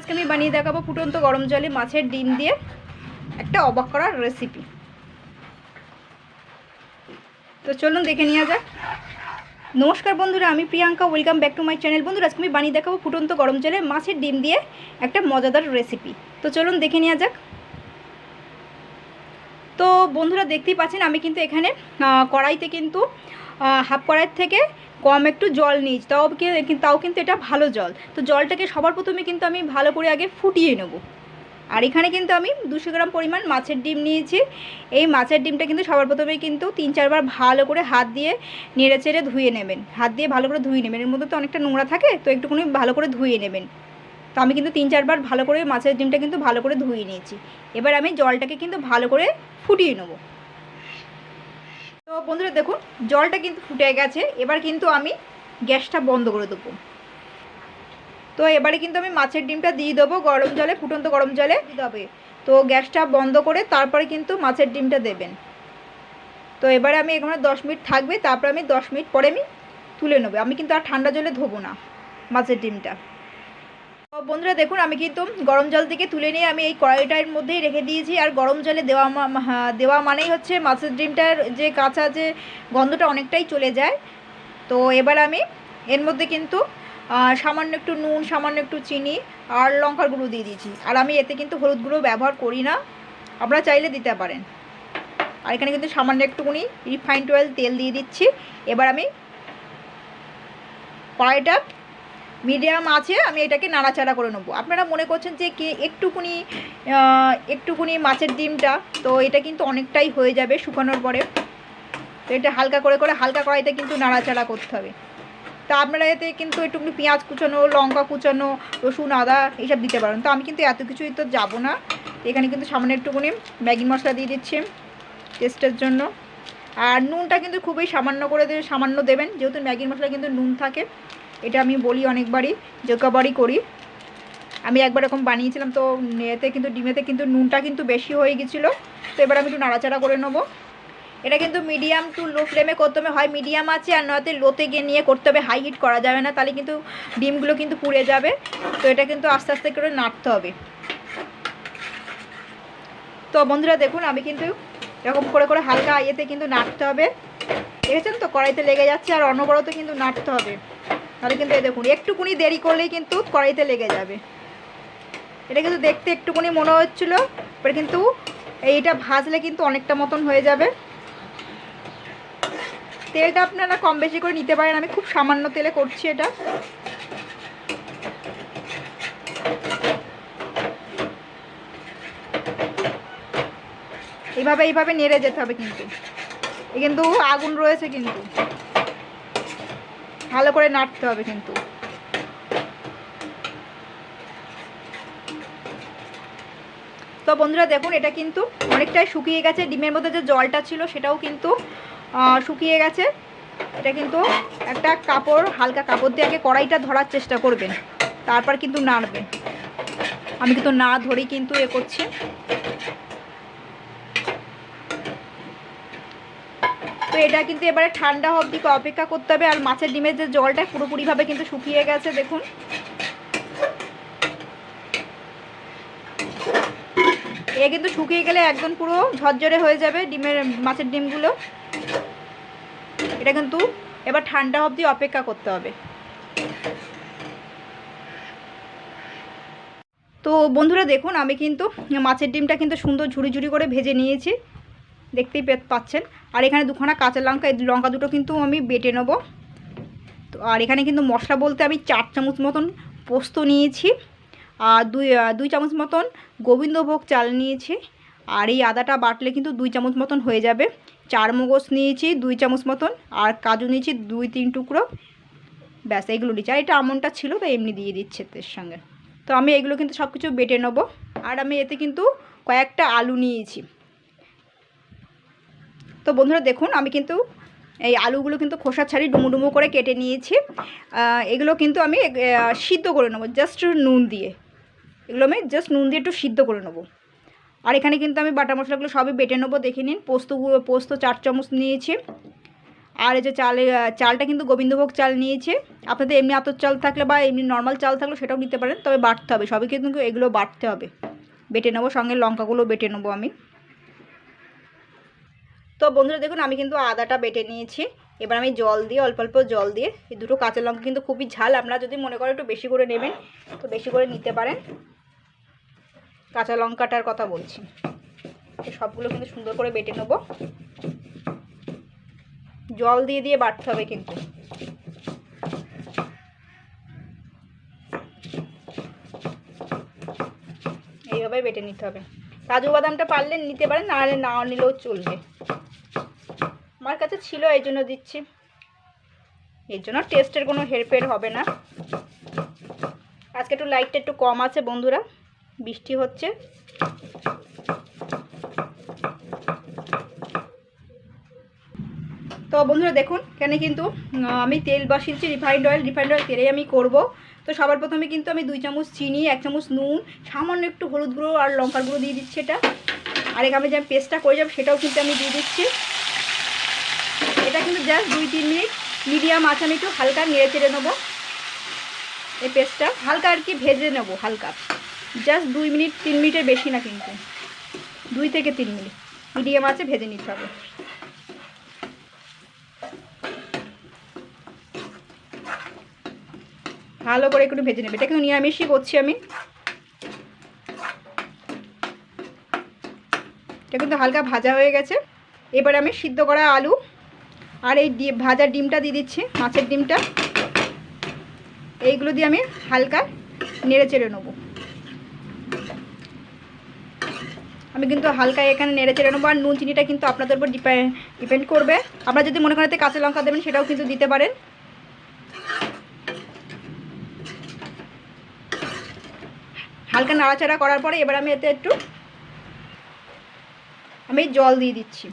আজকে আমি বানিয়ে দেখাবো ফুটন্ত গরম জলে মাছের ডিম দিয়ে একটা অবাক করার রেসিপি তো চলুন দেখে নেওয়া যাক। নমস্কার বন্ধুরা, আমি Priyanka welcome back to my channel বন্ধুরা, আজকে আমি বানিয়ে দেখাবো ফুটন্ত গরম জলে মাছের ডিম দিয়ে একটা মজাদার রেসিপি তো চলুন দেখে নেওয়া যাক। তো বন্ধুরা, দেখতেই পাচ্ছেন আমি কিন্তু এখানে কড়াইতে কিন্তু হাফ কড়াইয়ের থেকে কম একটু জল নিয়েছি তাও তাও কিন্তু এটা ভালো জল। তো জলটাকে সবার প্রথমে কিন্তু আমি ভালো করে আগে ফুটিয়ে নেব। আর এখানে কিন্তু আমি দুশো গ্রাম পরিমাণ মাছের ডিম নিয়েছি। এই মাছের ডিমটা কিন্তু সবার প্রথমে কিন্তু তিন, চারবার ভালো করে হাত দিয়ে নেড়ে চেড়ে ধুয়ে নেবেন। হাত দিয়ে ভালো করে ধুয়ে নেবেন। এর মধ্যে তো অনেকটা নোংরা থাকে, তো একটুখানি ভালো করে ধুয়ে নেবেন। তো আমি কিন্তু তিন, চারবার ভালো করে মাছের ডিমটা কিন্তু ভালো করে ধুয়ে নিয়েছি। এবার আমি জলটাকে কিন্তু ভালো করে ফুটিয়ে নেব। তো বন্ধুরা দেখুন, জলটা কিন্তু ফুটে গেছে। এবার কিন্তু আমি গ্যাসটা বন্ধ করে দেবো। তো এবারে কিন্তু আমি মাছের ডিমটা দিয়ে দেবো গরম জলে, ফুটন্ত গরম জলে। দিতে হবে তো গ্যাসটা বন্ধ করে তারপরে কিন্তু মাছের ডিমটা দেবেন। তো এবারে আমি এখানে দশ মিনিট থাকবে, তারপরে আমি দশ মিনিট পরে আমি তুলে নেব। আমি কিন্তু আর ঠান্ডা জলে ধোবো না মাছের ডিমটা। বন্ধুরা দেখুন, আমি কিন্তু গরম জল থেকে তুলে নিয়ে আমি এই কড়াইটার মধ্যেই রেখে দিয়েছি। আর গরম জলে দেওয়া দেওয়া মানেই হচ্ছে মাছের ডিমটার যে কাঁচা যে গন্ধটা অনেকটাই চলে যায়। তো এবার আমি এর মধ্যে কিন্তু সামান্য একটু নুন, সামান্য একটু চিনি আর লঙ্কার গুঁড়ো দিয়ে দিয়েছি। আর আমি এতে কিন্তু হলুদ গুঁড়ো ব্যবহার করি না, আপনারা চাইলে দিতে পারেন। আর এখানে কিন্তু সামান্য একটুকুনি রিফাইন্ড অয়েল তেল দিয়ে দিচ্ছি। এবার আমি কড়াইটা মিডিয়াম আছে, আমি এটাকে নাড়াচাড়া করে নেব। আপনারা মনে করছেন যে কি একটুকুনি একটুকুনি মাছের ডিমটা, তো এটা কিন্তু অনেকটাই হয়ে যাবে শুকানোর পরে। তো এটা হালকা করে করে, হালকা কড়াইতে কিন্তু নাড়াচাড়া করতে হবে। তা আপনারা এতে কিন্তু একটুখানি পেঁয়াজ কুচানো, লঙ্কা কুচানো, রসুন, আদা এইসব দিতে পারেন। তো আমি কিন্তু এত কিছুই তো যাব না। এখানে কিন্তু সামান্য একটুখানি ম্যাগি মশলা দিয়ে দিচ্ছি টেস্টের জন্য। আর নুনটা কিন্তু খুবই সামান্য করে দিয়ে সামান্য দেবেন। যেহেতু ম্যাগির মশলা কিন্তু নুন থাকে এটা আমি বলি অনেকবারই যোগ্যবারই করি। আমি একবার এরকম বানিয়েছিলাম, তো এতে কিন্তু, ডিমেতে কিন্তু নুনটা কিন্তু বেশি হয়ে গেছিল। তো এবার আমি একটু নাড়াচাড়া করে নেব। এটা কিন্তু মিডিয়াম টু লো ফ্লেমে করতে হবে। হয় মিডিয়াম আছে, আর নয়তো লোতে গিয়ে নিয়ে করতে হবে। হাই হিট করা যাবে না, তাহলে কিন্তু ডিমগুলো কিন্তু পুড়ে যাবে। তো এটা কিন্তু আস্তে আস্তে করে নাড়তে হবে। তো বন্ধুরা দেখুন, আমি কিন্তু এরকম করে করে হালকা ইয়েতে কিন্তু নাড়তে হবে। দেখেছেন তো? কড়াইতে লেগে যাচ্ছে, আর অনবরত কিন্তু নাড়তে হবে। তাহলে কিন্তু এই দেখুন, একটুকুনি দেরি করলেই কিন্তু কড়াইতে লেগে যাবে। এটা কিন্তু দেখতে একটুকুনি মনে হচ্ছিল এবার কিন্তু এইটা ভাজলে কিন্তু অনেকটা মতন হয়ে যাবে। তেলটা আপনারা কম বেশি করে নিতে পারেন, আমি খুব সামান্য তেলে করছি এটা। এইভাবে এইভাবে নেড়ে যেতে হবে কিন্তু। কিন্তু আগুন রয়েছে কিন্তু। ভালো করে নাড়তে হবে কিন্তু। তো বন্ধুরা দেখুন, এটা কিন্তু অনেকটাই শুকিয়ে গেছে। ডিমের মধ্যে যে জলটা ছিল, সেটাও কিন্তু শুকিয়ে গেছে। এটা কিন্তু একটা কাপড়, হালকা কাপড় দিয়ে আগে কড়াইটা ধরার চেষ্টা করবেন। তারপর কিন্তু নাড়বেন। আমি কিন্তু না ধরেই কিন্তু এ করছি। তো এটা কিন্তু এবারে ঠান্ডা অবধি অপেক্ষা করতে হবে, আর মাছের ডিমের যে জলটা পুরোপুরিভাবে কিন্তু শুকিয়ে গেছে, দেখুন। এ কিন্তু শুকিয়ে গেলে একদম পুরো ঝরঝরে হয়ে যাবে ডিমের, মাছের ডিমগুলো। এটা কিন্তু এবার ঠান্ডা অবধি অপেক্ষা করতে হবে। তো বন্ধুরা দেখুন, আমি কিন্তু মাছের ডিমটা কিন্তু সুন্দর ঝুড়ি ঝুড়ি করে ভেজে নিয়েছি। দেখতেই পাচ্ছেন। আর এখানে দুখানা কাঁচা লঙ্কা, এই লঙ্কা দুটো কিন্তু আমি বেটে নেব। তো আর এখানে কিন্তু মশলা বলতে আমি চার চামচ মতন পোস্ত নিয়েছি, আর দুই দুই চামচ মতন গোবিন্দভোগ চাল নিয়েছি, আর এই আদাটা বাটলে কিন্তু দুই চামচ মতন হয়ে যাবে। চার মগজ নিয়েছি, দুই চামচ মতন, আর কাজু নিয়েছি, দুই, তিন টুকরো। ব্যাস, এইগুলো নিয়েছি। আর এটা আমনটা ছিল তো এমনি দিয়ে দিচ্ছে এর সঙ্গে। তো আমি এগুলো কিন্তু সব কিছু বেটে নেব। আর আমি এতে কিন্তু কয়েকটা আলু নিয়েছি। তো বন্ধুরা দেখুন, আমি কিন্তু এই আলুগুলো কিন্তু খোসা ছাড়ি ডুমো ডুমো করে কেটে নিয়েছি। এগুলো কিন্তু আমি সিদ্ধ করে নেব জাস্ট নুন দিয়ে। এগুলো আমি জাস্ট নুন দিয়ে একটু সিদ্ধ করে নেব। আর এখানে কিন্তু আমি বাটা মশলাগুলো সবই বেটে নেব, দেখে নিন। পোস্ত পোস্ত চার চামচ নিয়েছি। আর এই যে চালে চালটা কিন্তু গোবিন্দভোগ চাল নিয়েছে। আপনাদের এমনি আতর চাল থাকলে বা এমনি নর্মাল চাল থাকলে সেটাও নিতে পারেন, তবে বাটতে হবে। সবই কিন্তু এগুলো বাটতে হবে। বেটে নেব, সঙ্গে লঙ্কাগুলো বেটে নেব আমি। তো বন্ধুরা দেখুন, আমি কিন্তু আদাটা বেটে নিয়েছি। এবার আমি জল দিয়ে, অল্প অল্প জল দিয়ে, এই দুটো কাঁচা লঙ্কা কিন্তু খুবই ঝাল। আপনারা যদি মনে করেন একটু বেশি করে নেবেন, তো বেশি করে নিতে পারেন। কাঁচা লঙ্কাটার কথা বলছি। সবগুলো কিন্তু সুন্দর করে বেটে নেব। জল দিয়ে দিয়ে বাটতে হবে কিন্তু। এইভাবে বেটে নিতে হবে। কাজু বাদামটা পারলে নিতে পারেন, নাহলে না নিলেও চলবে। আমার কাছে ছিল, এই জন্য দিচ্ছি। এর জন্য টেস্টের কোনো হেরফের হবে না। আজকে একটু লাইটটা একটু কম আছে বন্ধুরা, বৃষ্টি হচ্ছে। তো বন্ধুরা দেখুন, এখানে কিন্তু আমি তেল বসিয়েছি রিফাইন্ড অয়েল রিফাইন্ড অয়েল তেলেই আমি করব। তো সবার প্রথমে কিন্তু আমি দুই চামচ চিনি, এক চামচ নুন, সামান্য একটু হলুদ গুঁড়ো আর লঙ্কার গুঁড়ো দিয়ে দিচ্ছি এটা। আর আমি যে পেস্টটা করে যাব, সেটাও কিন্তু আমি দিয়ে দিচ্ছি। এটা কিন্তু জাস্ট দুই তিন মিনিট মিডিয়াম আছে, আমি একটু হালকা নেড়ে চেড়ে নেব। এই পেস্টটা হালকা আর কি ভেজে নেব, হালকা। জাস্ট দুই মিনিট, তিন মিনিটের বেশি না কিন্তু। দুই থেকে তিন মিনিট। মিডিয়াম আছে, ভেজে নিতে হবে। ভালো করে একটু ভেজে নেবে। এটা কিন্তু নিরামিষই করছি আমি। এটা কিন্তু হালকা ভাজা হয়ে গেছে। এবার আমি সিদ্ধ করা আলু আর এই ভাজা ডিমটা দিয়ে দিচ্ছি, মাছের ডিমটা। এইগুলো দিয়ে আমি হালকা নেড়ে চেড়ে নেব। আমি কিন্তু হালকা এখানে নেড়ে চেড়ে নেব আর নুন, চিনিটা কিন্তু আপনাদের উপর ডিপেন্ড করবে। আপনারা যদি মনে করেন কাঁচা লঙ্কা দেবেন, সেটাও কিন্তু দিতে পারেন। হালকা নাড়াচাড়া করার পরে এবার আমি এতে একটু আমি জল দিয়ে দিচ্ছি।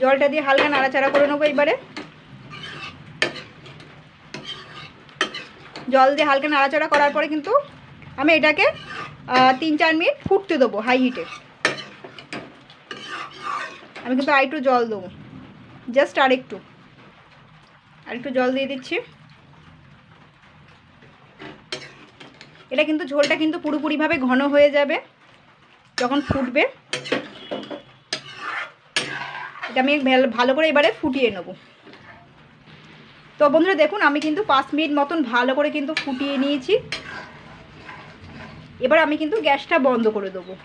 জলটা দিয়ে হালকা নাড়াচাড়া করে নেব এবারে। জল দিয়ে হালকা নাড়াচাড়া করার পরে কিন্তু আমি এটাকে তিন চার মিনিট ফুটতে দেবো হাই হিটে আমি কিন্তু আর একটু জল দেবো। জাস্ট আর একটু। আর একটু জল দিয়ে দিচ্ছি। এটা কিন্তু ঝোলটা কিন্তু পুরোপুরিভাবে ঘন হয়ে যাবে। যখন ফুটবে। এটা আমি ভালো করে এবারে ফুটিয়ে নেব। তো বন্ধুরা দেখুন, আমি কিন্তু পাঁচ মিনিট মতন ভালো করে কিন্তু ফুটিয়ে নিয়েছি। এবার আমি কিন্তু গ্যাসটা বন্ধ করে দেবো।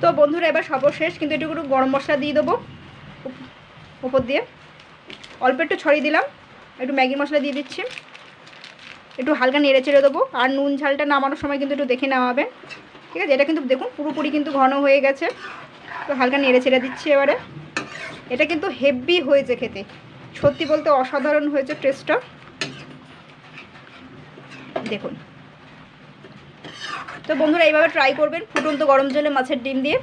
তো বন্ধুরা এবার সর্বশেষ কিন্তু একটু একটু গরম মশলা দিয়ে দেবো। উপ- উপর দিয়ে। অল্প একটু ছড়িয়ে দিলাম। একটু ম্যাগি মশলা দিয়ে দিচ্ছি। একটু হালকা নেড়ে চেড়ে দেবো। আর নুন ঝালটা নামানোর সময় কিন্তু একটু দেখে নামাবেন ঠিক আছে? এটা কিন্তু দেখুন, পুরোপুরি কিন্তু ঘন হয়ে গেছে। তো হালকা নেড়ে ছেড়ে দিচ্ছি এবারে। এটা কিন্তু হেভি হয়েছে খেতে। সত্যি বলতে অসাধারণ হয়েছে টেস্টটা দেখুন। তো বন্ধুরা, এইভাবে ট্রাই করবেন ফুটন্ত গরম জলে মাছের ডিম দিয়ে।